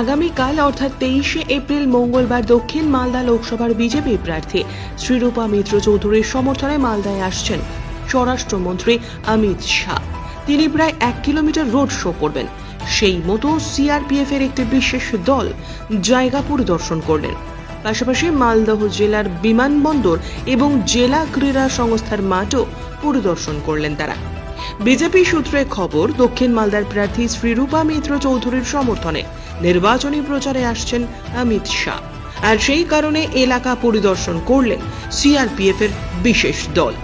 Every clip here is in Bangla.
আগামীকাল অর্থাৎ তেইশে এপ্রিল, মঙ্গলবার দক্ষিণ মালদা লোকসভার বিজেপি প্রার্থী শ্রীরূপা মিত্র চৌধুরীর সমর্থনে মালদায় আসছেন স্বরাষ্ট্রমন্ত্রী অমিত শাহ। তিনি প্রায় এক কিলোমিটার রোড শো করবেন। সেই মতো সিআরপিএফ এর একটি বিশেষ দল জায়গা পরিদর্শন করলেন। পাশাপাশি মালদহ জেলার বিমানবন্দর এবং জেলা ক্রীড়া সংস্থার মাঠও পরিদর্শন করলেন তারা। বিজেপি সূত্রে খবর, দক্ষিণ মালদার প্রার্থী শ্রীরূপা মিত্র চৌধুরীর সমর্থনে নির্বাচনী প্রচারে আসছেন অমিত শাহ। আর সেই কারণে এলাকা পরিদর্শন করলেন সিআরপিএফ এর বিশেষ দল।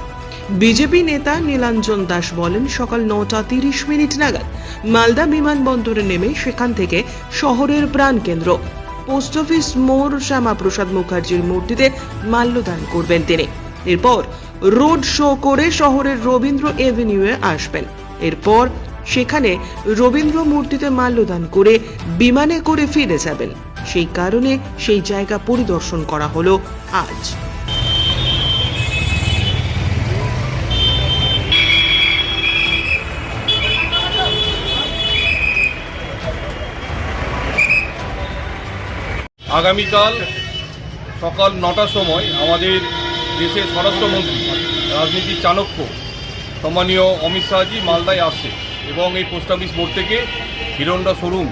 বিজেপি নেতা নীলাঞ্জন দাস বলেন, সকাল নটা তিরিশ মিনিট নাগাদ মালদা বিমানবন্দরে নেমে সেখান থেকে শহরের প্রাণকেন্দ্র, পোস্ট অফিস মোড় শ্যামাপ্রসাদ মুখার্জির মূর্তিতে মাল্যদান করবেন তিনি। এরপর রোড শো করে শহরের রবীন্দ্র এভিনিউয়ে আসবেন। এরপর সেখানে রবীন্দ্র মূর্তিতে মাল্যদান করে বিমানে করে ফিরে যাবেন। সেই কারণে সেই জায়গা পরিদর্শন করা হলো আজ। আগামীকাল সকাল নটার সময় আমাদের দেশের স্বরাষ্ট্রমন্ত্রী, রাজনীতির চাণক্য, সম্মানীয় অমিত শাহজি মালদায় আসছে এবং এই পোস্ট অফিস মোড় থেকে হিরন্ডা শোরুম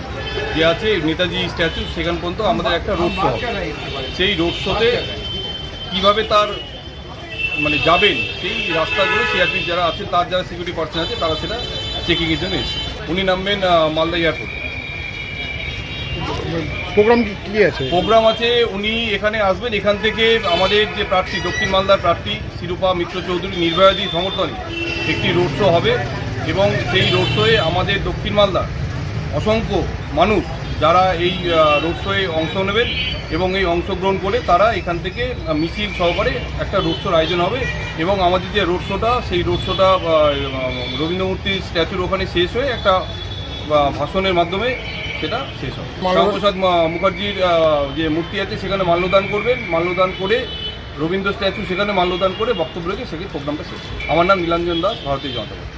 যে আছে, নেতাজি স্ট্যাচু, সেখান পর্যন্ত আমাদের একটা রোড শো সেই রোড শোতে কীভাবে তার মানে যাবেন, সেই রাস্তাগুলো সিআরপি যারা আছে, তার যারা সিকিউরিটি পার্সন আছে, তারা সেটা চেকিংয়ের জন্য এসেছে। উনি নামবেন মালদা এয়ারপোর্ট। প্রোগ্রাম কি আছে? প্রোগ্রাম আছে, উনি এখানে আসবেন, এখান থেকে আমাদের যে প্রার্থী, দক্ষিণ মালদার প্রার্থী, শিরূপা মিত্র চৌধুরী, নির্ভয়াদি সমর্থনে, একটি রোড শো হবে এবং সেই রোড শোয়ে আমাদের দক্ষিণ মালদার অসংখ্য মানুষ যারা এই রোড শোয়ে অংশ নেবেন এবং এই অংশগ্রহণ করে তারা এখান থেকে মিছিল সহকারে একটা রোড শোর আয়োজন হবে এবং আমাদের যে রোড শোটা সেই রোড শোটা রবীন্দ্রমূর্তির স্ট্যাচুর ওখানে শেষ হয়ে একটা ভাষণের মাধ্যমে সেটা শেষ হবে। শ্যামপ্রসাদ মুখার্জির যে মূর্তি আছে সেখানে মাল্যদান করবেন। মাল্যদান করে রবীন্দ্র স্ট্যাচু সেখানে মাল্যদান করে বক্তব্য রেখে সেখানে প্রোগ্রামটা শেষ আমার নাম নীলাঞ্জন দাস ভারতীয় জনতা পার্টি।